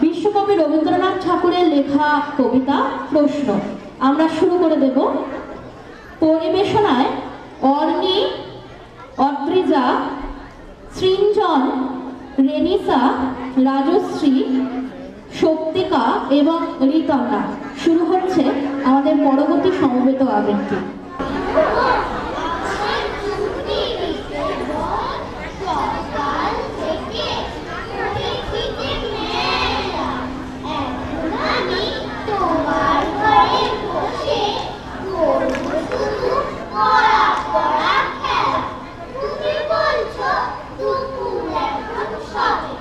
বিশ্বকবি রবীন্দ্রনাথ ঠাকুরের লেখা কবিতা প্রশ্ন। আমরা শুরু করে দেব। পরিবেশনায় অর্নি অদ্রিজা, সৃঞ্জন, রেনিসা, রাজশ্রী শক্তিকা এবং রিতন্না শুরু হচ্ছে আমাদের পরবর্তী সমবেত আবৃত্তি। 少年。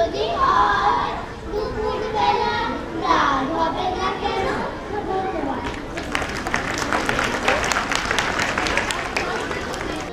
おじ。